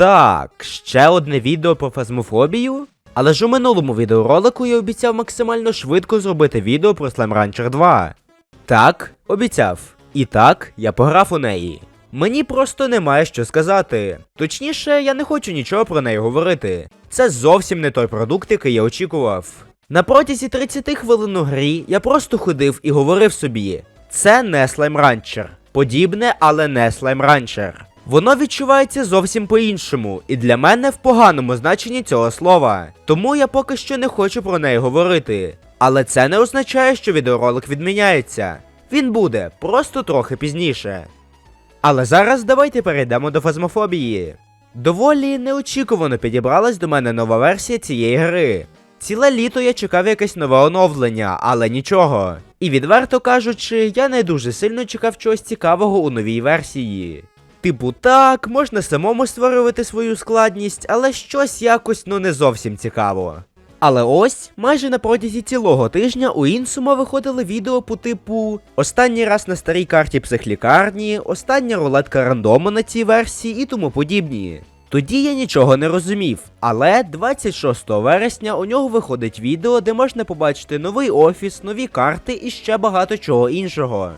Так, ще одне відео про фазмофобію. Але ж у минулому відеоролику я обіцяв максимально швидко зробити відео про Slime Rancher 2. Так, обіцяв. І так, я пограв у неї. Мені просто немає що сказати. Точніше, я не хочу нічого про неї говорити. Це зовсім не той продукт, який я очікував. На протязі 30 хвилин у грі я просто ходив і говорив собі: це не Slime Rancher. Подібне, але не Slime Rancher. Воно відчувається зовсім по-іншому, і для мене в поганому значенні цього слова. Тому я поки що не хочу про неї говорити. Але це не означає, що відеоролик відміняється. Він буде, просто трохи пізніше. Але зараз давайте перейдемо до фазмофобії. Доволі неочікувано підібралась до мене нова версія цієї гри. Ціле літо я чекав якесь нове оновлення, але нічого. І відверто кажучи, я не дуже сильно чекав чогось цікавого у новій версії. Типу, так, можна самому створювати свою складність, але щось якось ну не зовсім цікаво. Але ось майже на протязі цілого тижня у іншому виходили відео по типу Останній раз на старій карті психлікарні, остання рулетка рандому на цій версії і тому подібні. Тоді я нічого не розумів, але 26 вересня у нього виходить відео, де можна побачити новий офіс, нові карти і ще багато чого іншого.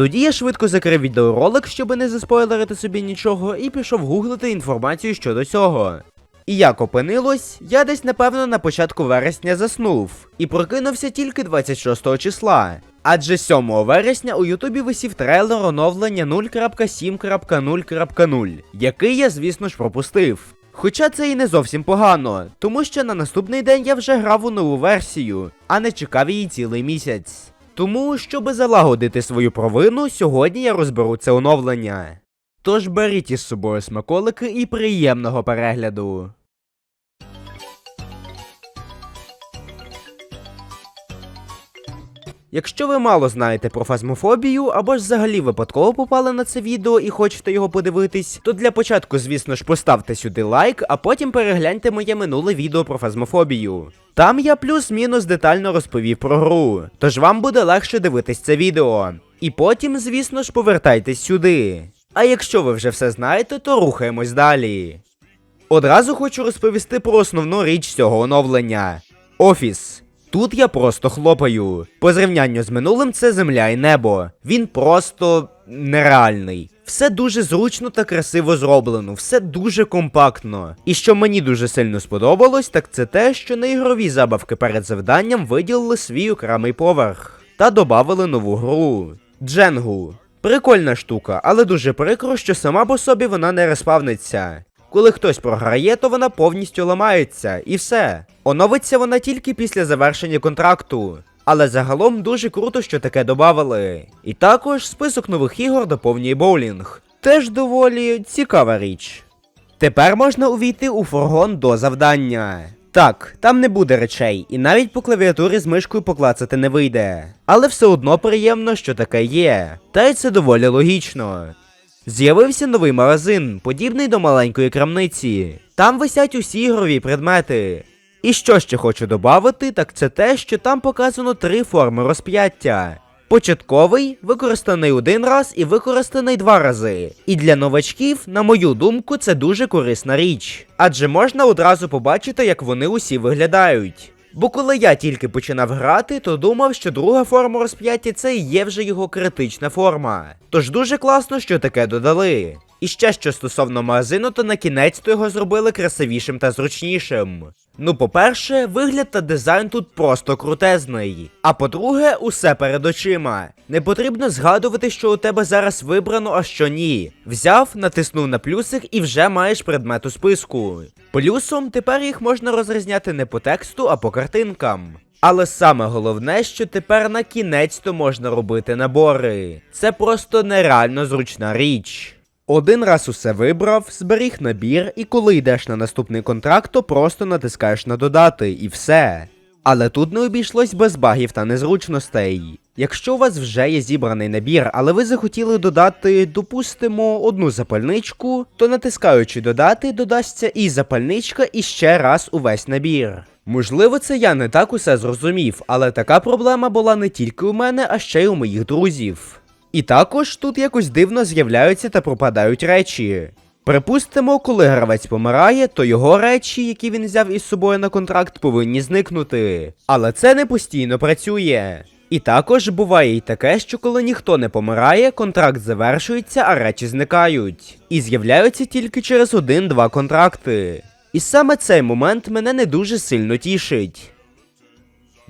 Тоді я швидко закрив відеоролик, щоб не заспойлерити собі нічого, і пішов гуглити інформацію щодо цього. І як опинилось, я десь напевно на початку вересня заснув і прокинувся тільки 26 числа. Адже 7 вересня у Ютубі висів трейлер оновлення 0.7.0.0, який я, звісно ж, пропустив. Хоча це і не зовсім погано, тому що на наступний день я вже грав у нову версію, а не чекав її цілий місяць. Тому, щоби залагодити свою провину, сьогодні я розберу це оновлення. Тож беріть із собою смаколики і приємного перегляду. Якщо ви мало знаєте про фазмофобію або ж взагалі випадково попали на це відео і хочете його подивитись, то для початку, звісно ж, поставте сюди лайк, а потім перегляньте моє минуле відео про фазмофобію. Там я плюс-мінус детально розповів про гру, тож вам буде легше дивитись це відео. І потім, звісно ж, повертайтесь сюди. А якщо ви вже все знаєте, то рухаємось далі. Одразу хочу розповісти про основну річ цього оновлення офіс. Тут я просто хлопаю. По зрівнянню з минулим це земля і небо. Він просто нереальний. Все дуже зручно та красиво зроблено, все дуже компактно. І що мені дуже сильно сподобалось, так це те, що на ігрові забавки перед завданням виділили свій окремий поверх та додали нову гру Дженгу. Прикольна штука, але дуже прикро, що сама по собі вона не респавниться. Коли хтось програє, то вона повністю ламається, і все. Оновиться вона тільки після завершення контракту. Але загалом дуже круто, що таке додавали. І також список нових ігор доповнює боулінг. Теж доволі цікава річ. Тепер можна увійти у фургон до завдання. Так, там не буде речей, і навіть по клавіатурі з мишкою поклацати не вийде. Але все одно приємно, що таке є. Та й це доволі логічно. З'явився новий магазин, подібний до маленької крамниці. Там висять усі ігрові предмети. І що ще хочу додати, так це те, що там показано три форми розп'яття. Початковий, використаний один раз і використаний два рази. І для новачків, на мою думку, це дуже корисна річ. Адже можна одразу побачити, як вони усі виглядають. Бо коли я тільки починав грати, то думав, що друга форма розп'яття це і є вже його критична форма. Тож дуже класно, що таке додали. І ще що стосовно магазину, то на кінець то його зробили красивішим та зручнішим. Ну, по-перше, вигляд та дизайн тут просто крутезний. А по-друге, усе перед очима. Не потрібно згадувати, що у тебе зараз вибрано, а що ні. Взяв, натиснув на плюсик і вже маєш предмет у списку. Плюсом тепер їх можна розрізняти не по тексту, а по картинкам. Але саме головне, що тепер на кінець то можна робити набори. Це просто нереально зручна річ. Один раз усе вибрав, зберіг набір, і коли йдеш на наступний контракт, то просто натискаєш на додати і все. Але тут не обійшлось без багів та незручностей. Якщо у вас вже є зібраний набір, але ви захотіли додати, допустимо, одну запальничку, то натискаючи додати, додасться і запальничка, і ще раз увесь набір. Можливо, це я не так усе зрозумів, але така проблема була не тільки у мене, а ще й у моїх друзів. І також тут якось дивно з'являються та пропадають речі. Припустимо, коли гравець помирає, то його речі, які він взяв із собою на контракт, повинні зникнути. Але це не постійно працює. І також буває й таке, що коли ніхто не помирає, контракт завершується, а речі зникають. І з'являються тільки через один-два контракти. І саме цей момент мене не дуже сильно тішить.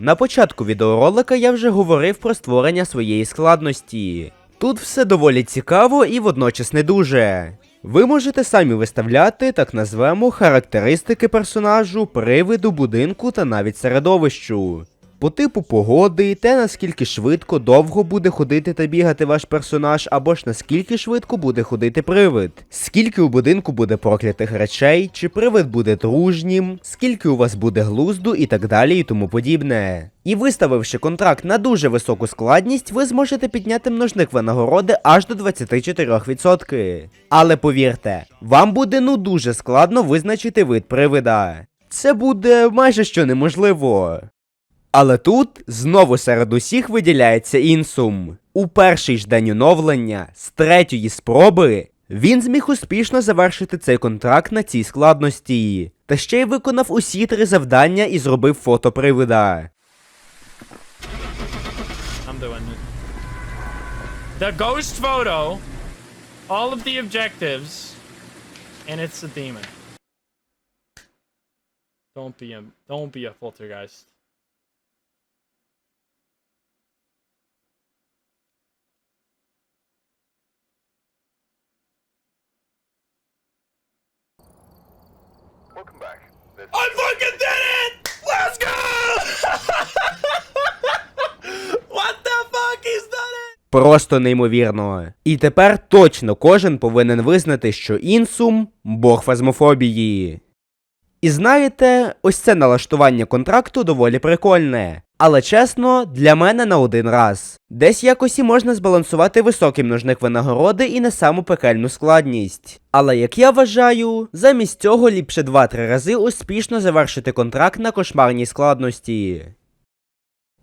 На початку відеоролика я вже говорив про створення своєї складності. Тут все доволі цікаво і водночас не дуже. Ви можете самі виставляти, так назвемо, характеристики персонажу, привиду, будинку та навіть середовищу. По типу погоди, те наскільки швидко, довго буде ходити та бігати ваш персонаж, або ж наскільки швидко буде ходити привид, скільки у будинку буде проклятих речей, чи привид буде дружнім, скільки у вас буде глузду і так далі і тому подібне. І виставивши контракт на дуже високу складність, ви зможете підняти множник винагороди аж до 24%. Але повірте, вам буде ну дуже складно визначити вид привида. Це буде майже що неможливо. Але тут знову серед усіх виділяється інсум. У перший ж день оновлення, з третьої спроби, він зміг успішно завершити цей контракт на цій складності. Та ще й виконав усі три завдання і зробив фото привида. I'm doing it. The ghost photo, all of the objectives, and it's a demon. Don't be a don't be a poltergeist. Welcome back. This I fucking did it! Let's go! what the fuck? is that? Просто неймовірно. І тепер точно кожен повинен визнати, що інсум бог фазмофобії. І знаєте, ось це налаштування контракту доволі прикольне. Але чесно, для мене на один раз. Десь якось і можна збалансувати високий множник винагороди і не саму пекельну складність. Але як я вважаю, замість цього ліпше 2-3 рази успішно завершити контракт на кошмарній складності.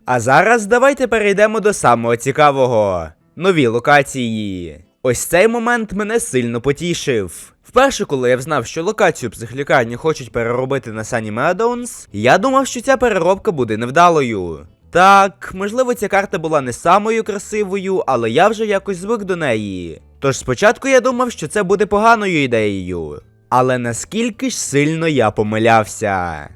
А зараз давайте перейдемо до самого цікавого нові локації. Ось цей момент мене сильно потішив. Вперше, коли я взнав, що локацію психлікарні хочуть переробити на Sunny Meadows, я думав, що ця переробка буде невдалою. Так, можливо, ця карта була не самою красивою, але я вже якось звик до неї. Тож спочатку я думав, що це буде поганою ідеєю. Але наскільки ж сильно я помилявся.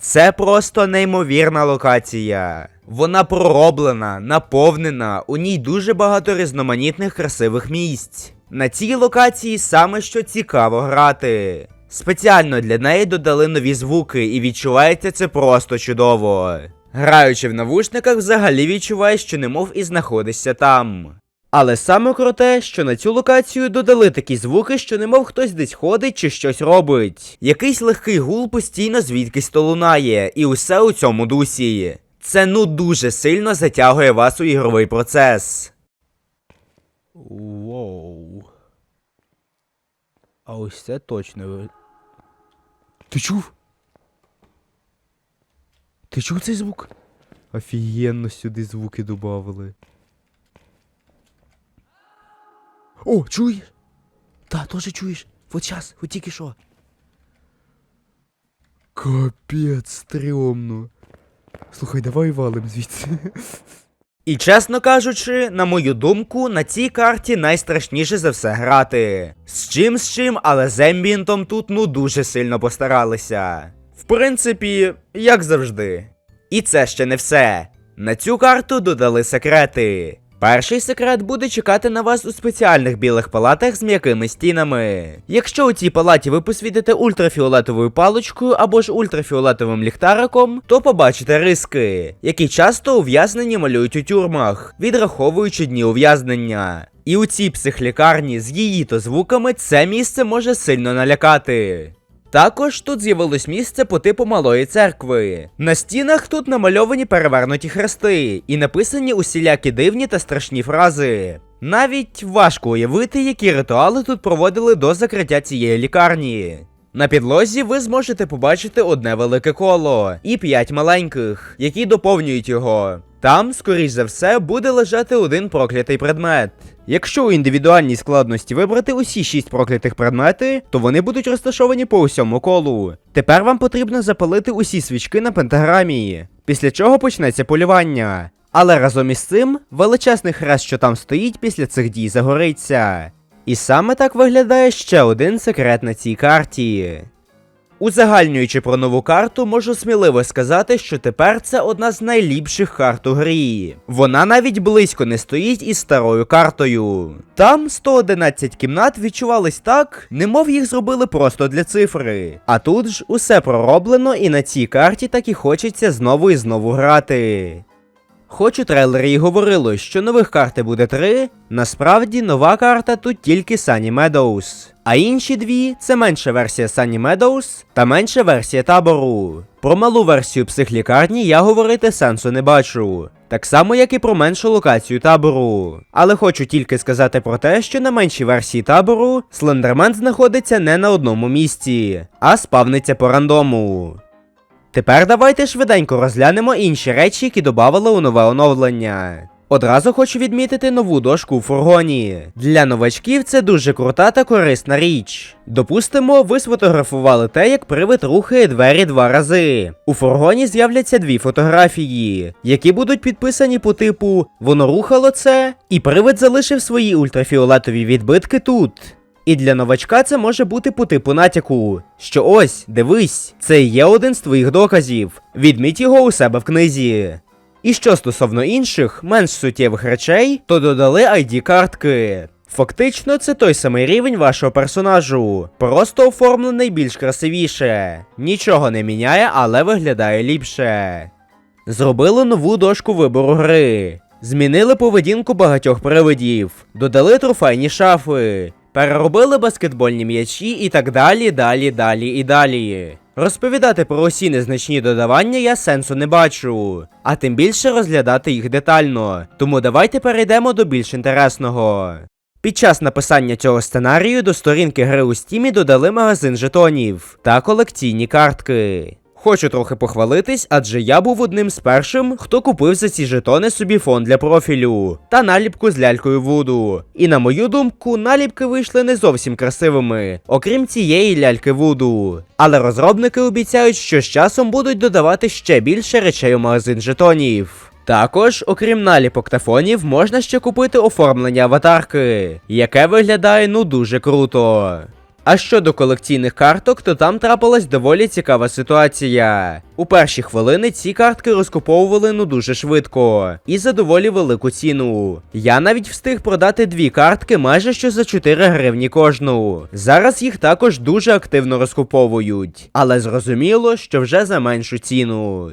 Це просто неймовірна локація. Вона пророблена, наповнена, у ній дуже багато різноманітних красивих місць. На цій локації саме що цікаво грати. Спеціально для неї додали нові звуки, і відчувається це просто чудово. Граючи в навушниках, взагалі відчуваєш, що немов і знаходишся там. Але саме круте, що на цю локацію додали такі звуки, що немов хтось десь ходить чи щось робить. Якийсь легкий гул постійно звідкись то лунає, і усе у цьому дусі. Це ну дуже сильно затягує вас у ігровий процес. Воу. А ось це точно. Ти чув? Ти чув цей звук? Офігенно сюди звуки додавали. О, чуєш? Та, теж чуєш. Вот сейчас, от тільки що. Капець, стрьомно. Слухай, давай валим звідси. І чесно кажучи, на мою думку, на цій карті найстрашніше за все грати. З чим з чим, але з ембієнтом тут ну дуже сильно постаралися. В принципі, як завжди. І це ще не все. На цю карту додали секрети. Перший секрет буде чекати на вас у спеціальних білих палатах з м'якими стінами. Якщо у цій палаті ви посвітите ультрафіолетовою паличкою або ж ультрафіолетовим ліхтариком, то побачите риски, які часто ув'язнені малюють у тюрмах, відраховуючи дні ув'язнення. І у цій психлікарні з її то звуками це місце може сильно налякати. Також тут з'явилось місце по типу малої церкви. На стінах тут намальовані перевернуті хрести і написані усілякі дивні та страшні фрази. Навіть важко уявити, які ритуали тут проводили до закриття цієї лікарні. На підлозі ви зможете побачити одне велике коло і п'ять маленьких, які доповнюють його. Там, скоріш за все, буде лежати один проклятий предмет. Якщо у індивідуальній складності вибрати усі шість проклятих предмети, то вони будуть розташовані по усьому колу. Тепер вам потрібно запалити усі свічки на пентаграмі, після чого почнеться полювання. Але разом із цим величезний хрест, що там стоїть після цих дій, загориться. І саме так виглядає ще один секрет на цій карті. Узагальнюючи про нову карту, можу сміливо сказати, що тепер це одна з найліпших карт у грі. Вона навіть близько не стоїть із старою картою. Там 111 кімнат відчувались так, немов їх зробили просто для цифри. А тут ж усе пророблено, і на цій карті так і хочеться знову і знову грати. Хоч у трейлері й говорило, що нових карти буде три, насправді нова карта тут тільки Sunny Meadows. А інші дві це менша версія Sunny Meadows та менша версія табору. Про малу версію психлікарні я говорити сенсу не бачу. Так само, як і про меншу локацію табору. Але хочу тільки сказати про те, що на меншій версії табору Слендермен знаходиться не на одному місці, а спавниться по рандому. Тепер давайте швиденько розглянемо інші речі, які додавали у нове оновлення. Одразу хочу відмітити нову дошку у фургоні. Для новачків це дуже крута та корисна річ. Допустимо, ви сфотографували те, як привид рухає двері два рази. У фургоні з'являться дві фотографії, які будуть підписані по типу Воно рухало це, і привид залишив свої ультрафіолетові відбитки тут. І для новачка це може бути по типу натяку, що ось, дивись, це є один з твоїх доказів. Відміть його у себе в книзі. І що стосовно інших, менш суттєвих речей, то додали ID-картки. Фактично, це той самий рівень вашого персонажу, просто оформлений більш красивіше. Нічого не міняє, але виглядає ліпше. Зробили нову дошку вибору гри. Змінили поведінку багатьох привидів, додали трофейні шафи, переробили баскетбольні м'ячі і так далі, далі, далі і далі. Розповідати про усі незначні додавання я сенсу не бачу, а тим більше розглядати їх детально. Тому давайте перейдемо до більш інтересного. Під час написання цього сценарію до сторінки гри у стімі додали магазин жетонів та колекційні картки. Хочу трохи похвалитись, адже я був одним з першим, хто купив за ці жетони собі фон для профілю та наліпку з лялькою Вуду. І на мою думку, наліпки вийшли не зовсім красивими, окрім цієї ляльки Вуду. Але розробники обіцяють, що з часом будуть додавати ще більше речей у магазин жетонів. Також, окрім наліпок та фонів, можна ще купити оформлення аватарки, яке виглядає ну дуже круто. А щодо колекційних карток, то там трапилась доволі цікава ситуація. У перші хвилини ці картки розкуповували ну дуже швидко і за доволі велику ціну. Я навіть встиг продати дві картки майже що за 4 гривні кожну. Зараз їх також дуже активно розкуповують, але зрозуміло, що вже за меншу ціну.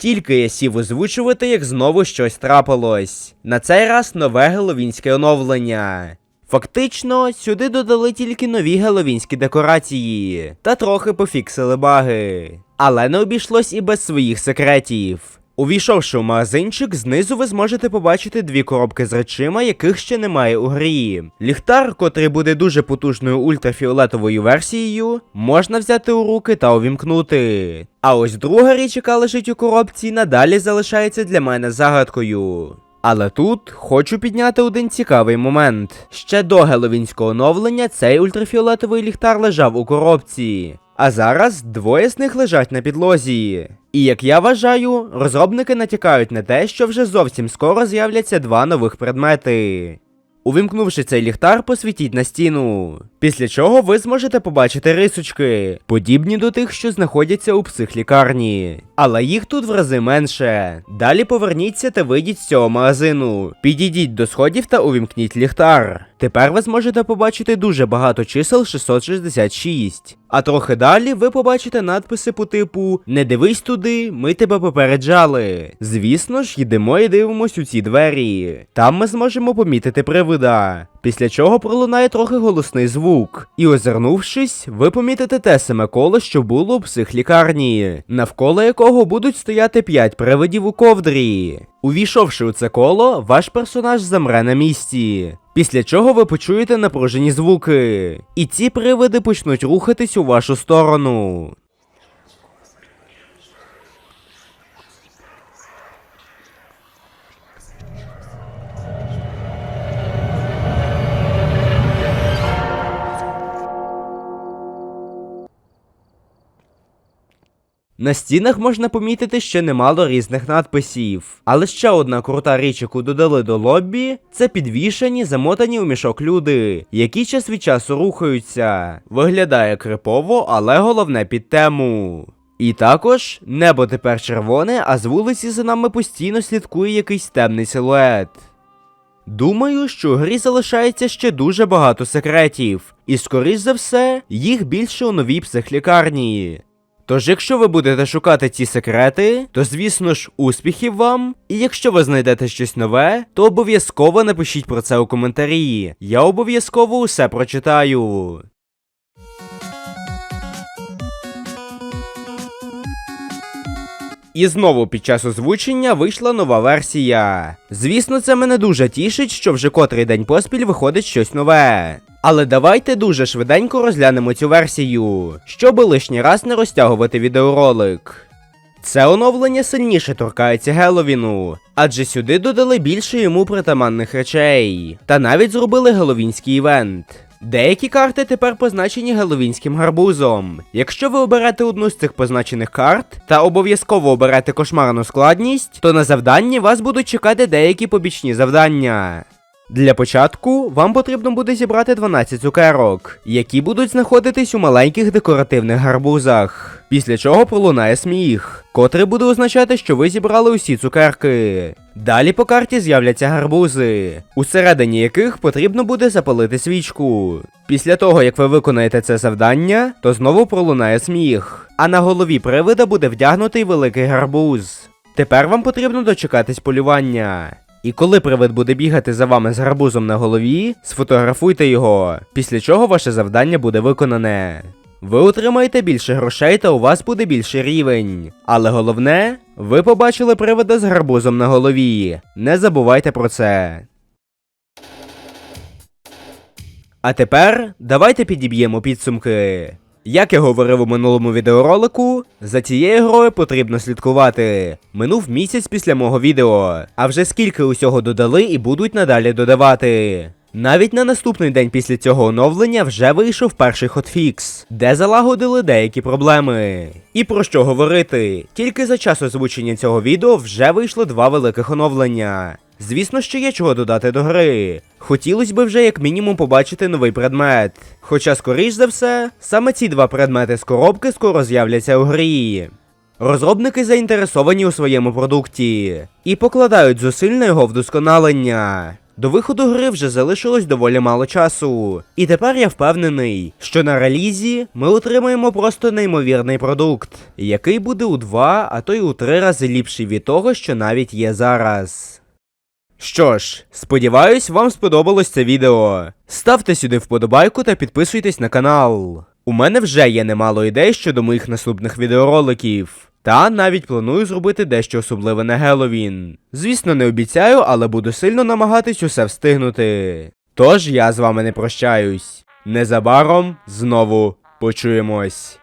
Тільки я сів озвучувати, як знову щось трапилось. На цей раз нове геловінське оновлення. Фактично, сюди додали тільки нові геловінські декорації та трохи пофіксили баги. Але не обійшлось і без своїх секретів. Увійшовши в магазинчик, знизу ви зможете побачити дві коробки з речима, яких ще немає у грі. Ліхтар, котрий буде дуже потужною ультрафіолетовою версією, можна взяти у руки та увімкнути. А ось друга річ, яка лежить у коробці, надалі залишається для мене загадкою. Але тут хочу підняти один цікавий момент. Ще до геловінського оновлення цей ультрафіолетовий ліхтар лежав у коробці. А зараз двоє з них лежать на підлозі. І як я вважаю, розробники натякають на те, що вже зовсім скоро з'являться два нових предмети. Увімкнувши цей ліхтар, посвітіть на стіну. Після чого ви зможете побачити рисочки, подібні до тих, що знаходяться у психлікарні. Але їх тут в рази менше. Далі поверніться та вийдіть з цього магазину. Підійдіть до сходів та увімкніть ліхтар. Тепер ви зможете побачити дуже багато чисел 666. А трохи далі ви побачите надписи по типу Не дивись туди, ми тебе попереджали. Звісно ж, йдемо і дивимось у ці двері. Там ми зможемо помітити привида. Після чого пролунає трохи голосний звук, і озирнувшись, ви помітите те саме коло, що було у психлікарні, навколо якого будуть стояти п'ять привидів у ковдрі. Увійшовши у це коло, ваш персонаж замре на місці. Після чого ви почуєте напружені звуки, і ці привиди почнуть рухатись у вашу сторону. На стінах можна помітити ще немало різних надписів. Але ще одна крута річ, яку додали до лоббі, це підвішені, замотані у мішок люди, які час від часу рухаються. Виглядає крипово, але головне під тему. І також небо тепер червоне, а з вулиці за нами постійно слідкує якийсь темний силует. Думаю, що у грі залишається ще дуже багато секретів, і скоріш за все, їх більше у новій психлікарні. Тож, якщо ви будете шукати ці секрети, то звісно ж успіхів вам. І якщо ви знайдете щось нове, то обов'язково напишіть про це у коментарі. Я обов'язково усе прочитаю. І знову під час озвучення вийшла нова версія. Звісно, це мене дуже тішить, що вже котрий день поспіль виходить щось нове. Але давайте дуже швиденько розглянемо цю версію, щоб лишній раз не розтягувати відеоролик. Це оновлення сильніше торкається Геловіну, адже сюди додали більше йому притаманних речей, та навіть зробили геловінський івент. Деякі карти тепер позначені геловінським гарбузом. Якщо ви оберете одну з цих позначених карт та обов'язково оберете кошмарну складність, то на завданні вас будуть чекати деякі побічні завдання. Для початку вам потрібно буде зібрати 12 цукерок, які будуть знаходитись у маленьких декоративних гарбузах. Після чого пролунає сміх, котрий буде означати, що ви зібрали усі цукерки. Далі по карті з'являться гарбузи, усередині яких потрібно буде запалити свічку. Після того, як ви виконаєте це завдання, то знову пролунає сміх, а на голові привида буде вдягнутий великий гарбуз. Тепер вам потрібно дочекатись полювання. І коли привид буде бігати за вами з гарбузом на голові, сфотографуйте його, після чого ваше завдання буде виконане. Ви отримаєте більше грошей та у вас буде більший рівень. Але головне, ви побачили привида з гарбузом на голові. Не забувайте про це. А тепер давайте підіб'ємо підсумки. Як я говорив у минулому відеоролику, за цією грою потрібно слідкувати. Минув місяць після мого відео, а вже скільки усього додали і будуть надалі додавати. Навіть на наступний день після цього оновлення вже вийшов перший хотфікс, де залагодили деякі проблеми. І про що говорити? Тільки за час озвучення цього відео вже вийшло два великих оновлення. Звісно, що є чого додати до гри. Хотілося б вже як мінімум побачити новий предмет. Хоча, скоріш за все, саме ці два предмети з коробки скоро з'являться у грі. Розробники заінтересовані у своєму продукті і покладають зусиль на його вдосконалення. До виходу гри вже залишилось доволі мало часу, і тепер я впевнений, що на релізі ми отримаємо просто неймовірний продукт, який буде у два, а то й у три рази ліпший від того, що навіть є зараз. Що ж, сподіваюсь, вам сподобалось це відео. Ставте сюди вподобайку та підписуйтесь на канал. У мене вже є немало ідей щодо моїх наступних відеороликів. Та навіть планую зробити дещо особливе на Геловін. Звісно, не обіцяю, але буду сильно намагатись усе встигнути. Тож я з вами не прощаюсь. Незабаром знову почуємось.